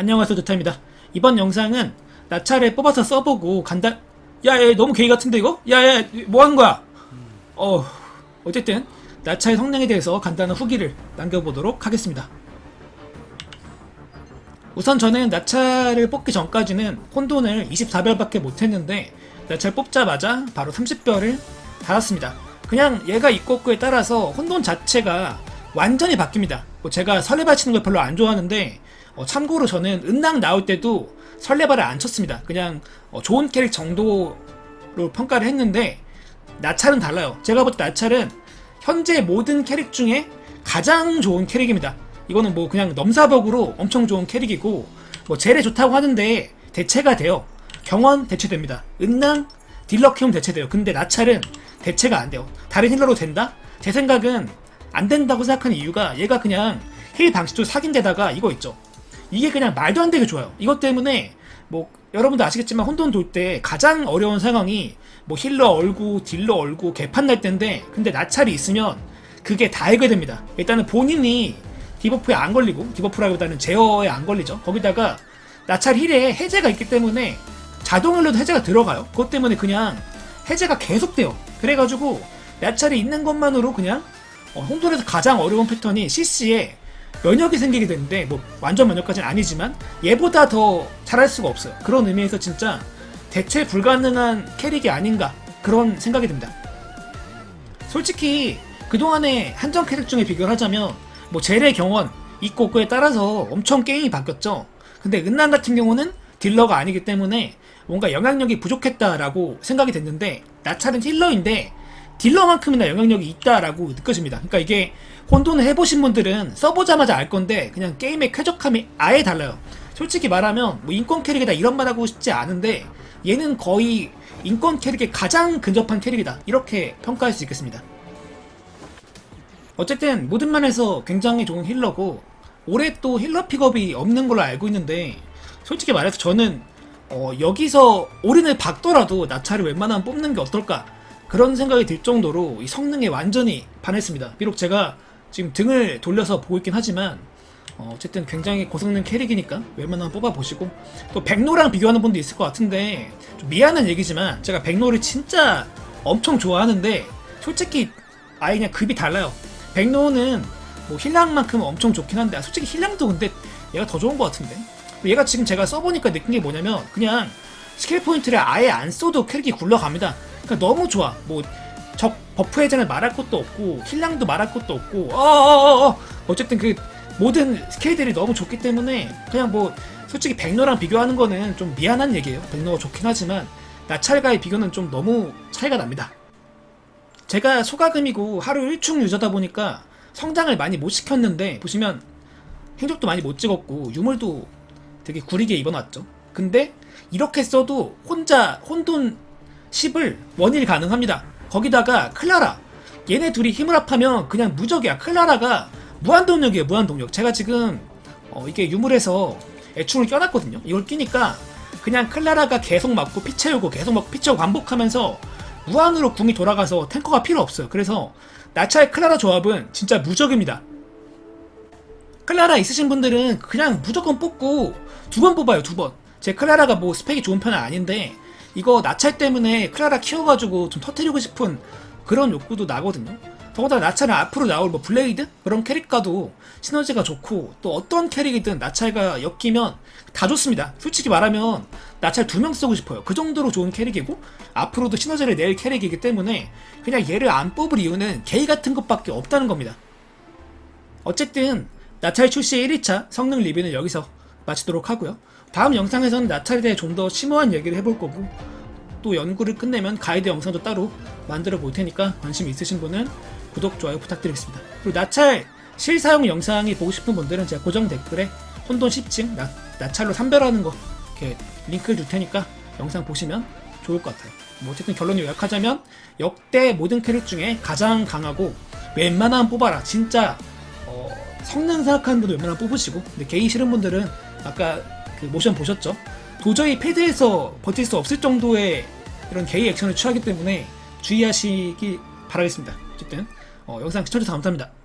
안녕하세요 드타입니다 이번 영상은 나차를 뽑아서 써보고 간단 야야 너무 게이 같은데 이거? 야야 뭐 하는 거야 어 어쨌든 나차의 성능에 대해서 간단한 후기를 남겨보도록 하겠습니다 우선 저는 나차를 뽑기 전까지는 혼돈을 24별밖에 못했는데 나차를 뽑자마자 바로 30별을 달았습니다. 그냥 얘가 없고에 따라서 혼돈 자체가 완전히 바뀝니다. 뭐 제가 설레발 치는 걸 별로 안 좋아하는데 어, 참고로 저는 은낙 나올 때도 설레발을 안 쳤습니다. 그냥 어, 좋은 캐릭 정도로 평가를 했는데 나찰은 달라요. 제가 볼 때 나찰은 현재 모든 캐릭 중에 가장 좋은 캐릭입니다. 이거는 뭐 그냥 넘사벽으로 엄청 좋은 캐릭이고 뭐 젤에 좋다고 하는데 대체가 돼요. 경원 대체됩니다. 은낭 딜러 키움 대체돼요. 근데 나찰은 대체가 안 돼요. 다른 힐러로 된다? 제 생각은 안 된다고 생각하는 이유가 얘가 그냥 힐 방식도 사귄데다가 이거 있죠. 이게 그냥 말도 안 되게 좋아요. 이것 때문에 뭐 여러분도 아시겠지만 혼돈 돌 때 가장 어려운 상황이 뭐 힐러 얼고 딜러 얼고 개판 날 때인데 근데 나찰이 있으면 그게 다 해결됩니다. 일단은 본인이 디버프에 안 걸리고 디버프라기보다는 제어에 안 걸리죠. 거기다가 나찰 힐에 해제가 있기 때문에 자동 힐러도 해제가 들어가요. 그것 때문에 그냥 해제가 계속돼요. 그래가지고 나찰이 있는 것만으로 그냥 어, 홍돌에서 가장 어려운 패턴이 CC에 면역이 생기게 되는데 뭐 완전 면역까지는 아니지만 얘보다 더 잘할 수가 없어요. 그런 의미에서 진짜 대체 불가능한 캐릭이 아닌가 그런 생각이 듭니다. 솔직히 그동안의 한정 캐릭 중에 비교를 하자면 뭐 젤의 경원 있고 없고에 따라서 엄청 게임이 바뀌었죠. 근데 은난 같은 경우는 딜러가 아니기 때문에 뭔가 영향력이 부족했다라고 생각이 됐는데 나찰은 힐러인데 딜러만큼이나 영향력이 있다라고 느껴집니다. 그러니까 이게 혼돈을 해보신 분들은 써보자마자 알 건데 그냥 게임의 쾌적함이 아예 달라요. 솔직히 말하면 뭐 인권 캐릭이다 이런 말 하고 싶지 않은데 얘는 거의 인권 캐릭에 가장 근접한 캐릭이다 이렇게 평가할 수 있겠습니다. 어쨌든 모든 면에서 굉장히 좋은 힐러고 올해 또 힐러 픽업이 없는 걸로 알고 있는데 솔직히 말해서 저는 어, 여기서 올인을 박더라도 나차를 웬만하면 뽑는 게 어떨까 그런 생각이 들 정도로 이 성능에 완전히 반했습니다. 비록 제가 지금 등을 돌려서 보고 있긴 하지만 어, 어쨌든 굉장히 고성능 캐릭이니까 웬만하면 뽑아보시고 또 백노랑 비교하는 분도 있을 것 같은데 좀 미안한 얘기지만 제가 백노를 진짜 엄청 좋아하는데 솔직히 아예 그냥 급이 달라요. 백노는 뭐 힐량만큼 엄청 좋긴 한데 아, 솔직히 힐량도 근데 얘가 더 좋은 것 같은데 얘가 지금 제가 써보니까 느낀 게 뭐냐면 그냥 스킬 포인트를 아예 안 써도 캐릭이 굴러갑니다. 그러니까 너무 좋아. 뭐 적 버프 해제는 말할 것도 없고 힐량도 말할 것도 없고 어어어어 어쨌든 그 모든 스킬들이 너무 좋기 때문에 그냥 뭐 솔직히 백노랑 비교하는 거는 좀 미안한 얘기예요. 백노가 좋긴 하지만 나찰과의 비교는 좀 너무 차이가 납니다. 제가 소가금이고 하루 1충 유저다 보니까 성장을 많이 못 시켰는데 보시면 행적도 많이 못 찍었고 유물도 되게 구리게 입어놨죠. 근데 이렇게 써도 혼자 혼돈 10을 원일 가능합니다. 거기다가 클라라 얘네 둘이 힘을 합하면 그냥 무적이야. 클라라가 무한동력이에요. 무한동력. 제가 지금 어, 이게 유물에서 애충을 껴놨거든요. 이걸 끼니까 그냥 클라라가 계속 맞고 피 채우고 계속 맞고 피 채우고 반복하면서 무한으로 궁이 돌아가서 탱커가 필요 없어요. 그래서 나차의 클라라 조합은 진짜 무적입니다. 클라라 있으신 분들은 그냥 무조건 뽑고 두 번 뽑아요, 두 번. 제 클라라가 뭐 스펙이 좋은 편은 아닌데 이거 나찰 때문에 클라라 키워가지고 좀 터트리고 싶은 그런 욕구도 나거든요. 더군다나 나찰은 앞으로 나올 뭐 블레이드 그런 캐릭과도 시너지가 좋고 또 어떤 캐릭이든 나찰과 엮이면 다 좋습니다. 솔직히 말하면 나찰 두 명 쓰고 싶어요. 그 정도로 좋은 캐릭이고 앞으로도 시너지를 낼 캐릭이기 때문에 그냥 얘를 안 뽑을 이유는 게이 같은 것밖에 없다는 겁니다. 어쨌든 나찰 출시 1위차 성능 리뷰는 여기서 마치도록 하고요. 다음 영상에서는 나찰에 대해 좀 더 심오한 얘기를 해볼 거고 또 연구를 끝내면 가이드 영상도 따로 만들어 볼 테니까 관심 있으신 분은 구독, 좋아요 부탁드리겠습니다. 그리고 나찰 실사용 영상이 보고 싶은 분들은 제가 고정 댓글에 혼돈 10층 나, 나찰로 산별하는 거 이렇게 링크를 줄 테니까 영상 보시면 좋을 것 같아요. 뭐 어쨌든 결론 요약하자면 역대 모든 캐릭 중에 가장 강하고 웬만하면 뽑아라. 진짜 어, 성능 생각하는 분들 웬만하면 뽑으시고 근데 게이 싫은 분들은 아까 그 모션 보셨죠? 도저히 패드에서 버틸 수 없을 정도의 이런 게이 액션을 취하기 때문에 주의하시기 바라겠습니다. 어쨌든 어, 영상 시청해주셔서 감사합니다.